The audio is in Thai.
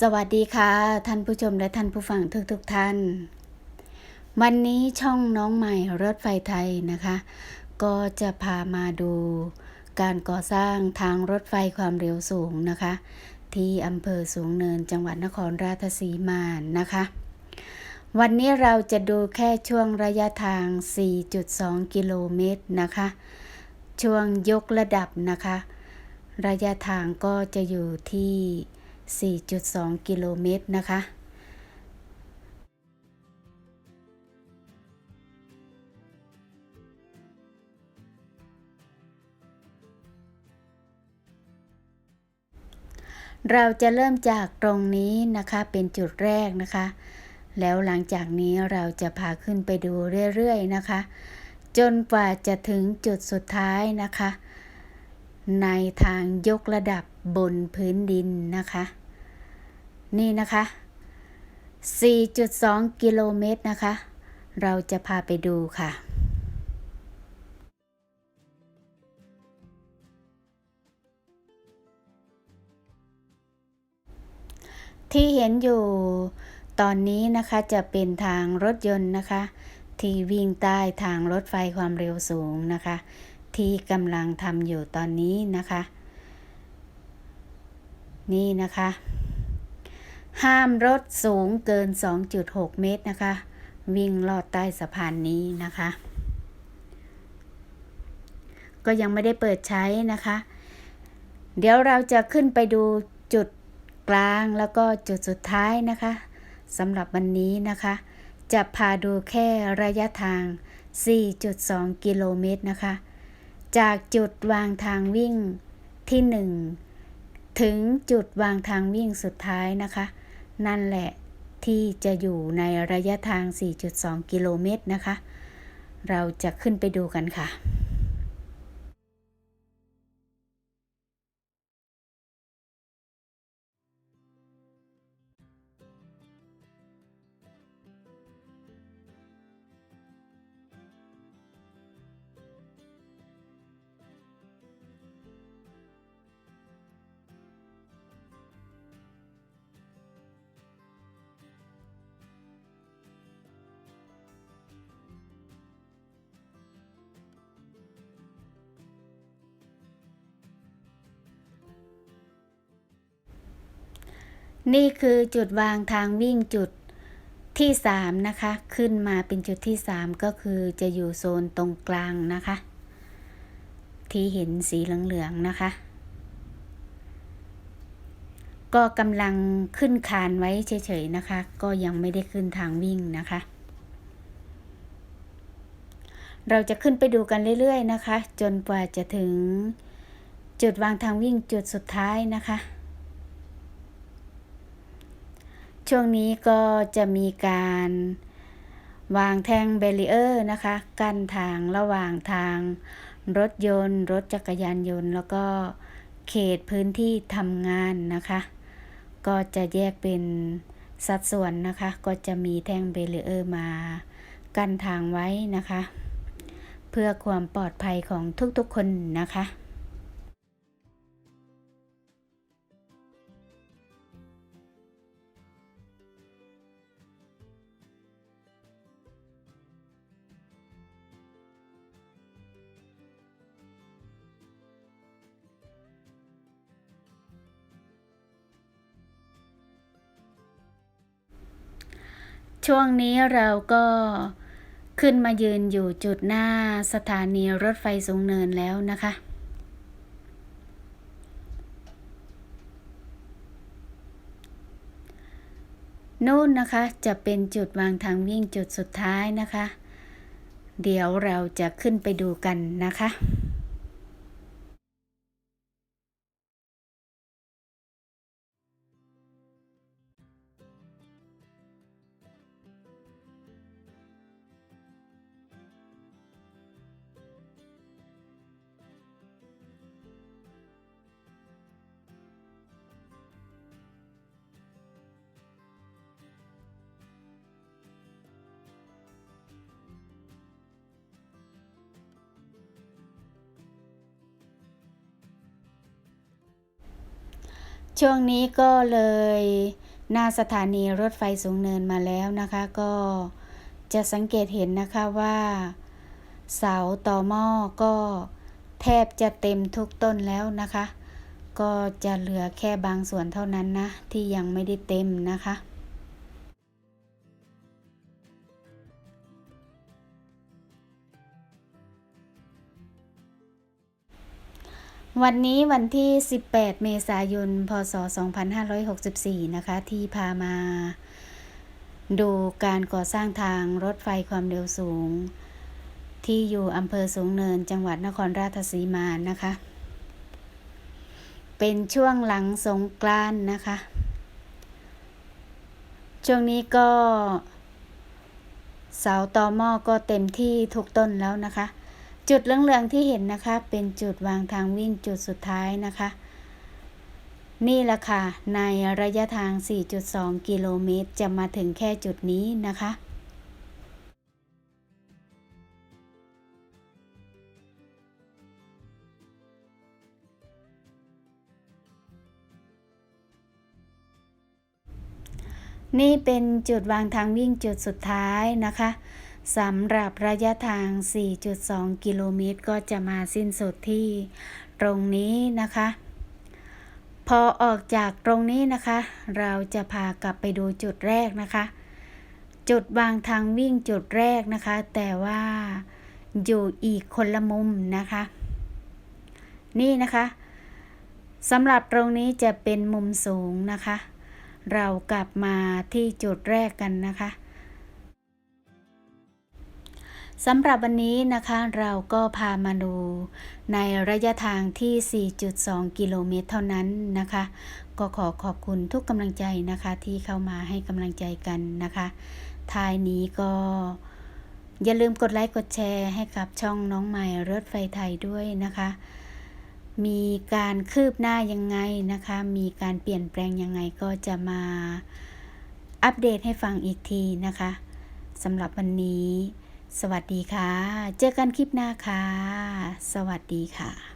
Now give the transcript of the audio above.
สวัสดีค่ะ ท่านผู้ชมและท่านผู้ฟังทุกทุกๆท่าน วันนี้ช่องน้องใหม่รถไฟไทยนะคะ ก็จะพามาดูการก่อสร้างทางรถไฟความเร็วสูงนะคะ ที่อำเภอสูงเนินจังหวัดนครราชสีมานะคะ วันนี้เราจะดูแค่ช่วงระยะทาง 4.2 กิโลเมตรนะคะ ช่วงยกระดับนะคะ ระยะทางก็จะอยู่ที่ 4.2 กิโลเมตรนะคะเราจะเริ่มจากตรงนี้นะคะเป็นจุดแรกนะคะ แล้วหลังจากนี้เราจะพาขึ้นไปดูเรื่อยๆนะคะ จนกว่าจะถึงจุดสุดท้ายนะคะ ในทางยกระดับบนพื้นดินนะคะ นี่นะคะ 4.2 กิโลเมตรนะคะ เราจะพาไปดูค่ะที่เห็นอยู่ตอนนี้นะคะจะเป็นทางรถยนต์นะคะ ที่วิ่งใต้ทางรถไฟความเร็วสูงนะคะ ที่กำลังทำอยู่ตอนนี้นะคะ นี่นะคะ ห้ามรถสูงเกิน 2.6 เมตรนะคะ วิ่งลอดใต้สะพานนี้นะคะ ก็ยังไม่ได้เปิดใช้นะคะ เดี๋ยวเราจะขึ้นไปดูจุดกลางแล้วก็จุดสุดท้ายนะคะสำหรับวันนี้นะคะ จะพาดูแค่ระยะทาง 4.2 กิโลเมตรนะคะ จากจุดวางทางวิ่งที่ 1 ถึงจุดวางทางวิ่งสุดท้ายนะคะ นั่นแหละที่จะอยู่ในระยะทาง 4.2 กิโลเมตรนะคะ เราจะขึ้นไปดูกันค่ะ นี่คือจุดวางทางวิ่งจุดที่ 3 นะคะ ขึ้นมาเป็นจุดที่ 3 ก็คือจะอยู่โซนตรงกลางนะคะ ที่เห็นสีเหลืองๆนะคะ ก็กำลังขึ้นคานไว้เฉยๆนะคะ ก็ยังไม่ได้ขึ้นทางวิ่งนะคะ เราจะขึ้นไปดูกันเรื่อยๆนะคะ จนกว่าจะถึงจุดวางทางวิ่งจุดสุดท้ายนะคะ ช่วงนี้ก็จะมีการวางแท่งเบรีเออร์นะคะ กั้นทางระหว่างทางรถยนต์ รถจักรยานยนต์ แล้วก็เขตพื้นที่ทำงานนะคะ ก็จะแยกเป็นสัดส่วนนะคะ ก็จะมีแท่งเบรีเออร์มากั้นทางไว้นะคะ เพื่อความปลอดภัยของทุกๆคนนะคะ ช่วงนี้เราก็ขึ้นมายืนอยู่จุดหน้าสถานีรถไฟสูงเนินแล้วนะคะ นู่นนะคะจะเป็นจุดวางทางวิ่งจุดสุดท้ายนะคะ เดี๋ยวเราจะขึ้นไปดูกันนะคะ ช่วงนี้ก็เลยหน้าสถานีรถไฟสูงเนินมาแล้วนะคะ ก็จะสังเกตเห็นนะคะว่า เสาต่อหม้อก็แทบจะเต็มทุกต้นแล้วนะคะ ก็จะเหลือแค่บางส่วนเท่านั้นนะ ที่ยังไม่ได้เต็มนะคะ วันนี้วันที่ 18 เมษายน พศ 2564 นะคะ ที่พามา ดูการก่อสร้างทางรถไฟความเร็วสูง ที่อยู่อำเภอสูงเนิน จังหวัดนครราชสีมานะคะ เป็นช่วงหลังสงกรานนะคะ ช่วงนี้ก็ เสาต่อหม้อก็เต็มที่ทุกต้นแล้วนะคะ จุดเหลืองๆที่เห็นนะคะ เป็นจุดวางทางวิ่งจุดสุดท้ายนะคะ นี่แหละค่ะในระยะทาง 4.2 กิโลเมตร จะมาถึงแค่จุดนี้นะคะนี่เป็นจุดวางทางวิ่งจุดสุดท้ายนะคะ สำหรับระยะทาง 4.2 กิโลเมตร ก็จะมาสิ้นสุดที่ตรงนี้นะคะ พอออกจากตรงนี้นะคะ เราจะพากลับไปดูจุดแรกนะคะ จุดวางทางวิ่งจุดแรกนะคะ แต่ว่าอยู่อีกคนละมุมนะคะ นี่นะคะสำหรับตรงนี้จะเป็นมุมสูงนะคะ เรากลับมาที่จุดแรกกันนะคะ สำหรับวันนี้นะคะเราก็พามาดู ในระยะทางที่ 4.2 กิโลเมตรเท่านั้นนะคะ ก็ขอขอบคุณทุกกำลังใจนะคะที่เข้ามาให้กำลังใจกันนะคะท้ายนี้ก็อย่าลืมกดไลค์กดแชร์ให้กับช่องน้องใหม่รถไฟไทยด้วยนะคะ มีการคืบหน้ายังไงนะคะ มีการเปลี่ยนแปลงยังไงก็จะมาอัปเดตให้ฟังอีกทีนะคะสำหรับวันนี้ สวัสดีค่ะ เจอกันคลิปหน้าค่ะ สวัสดีค่ะ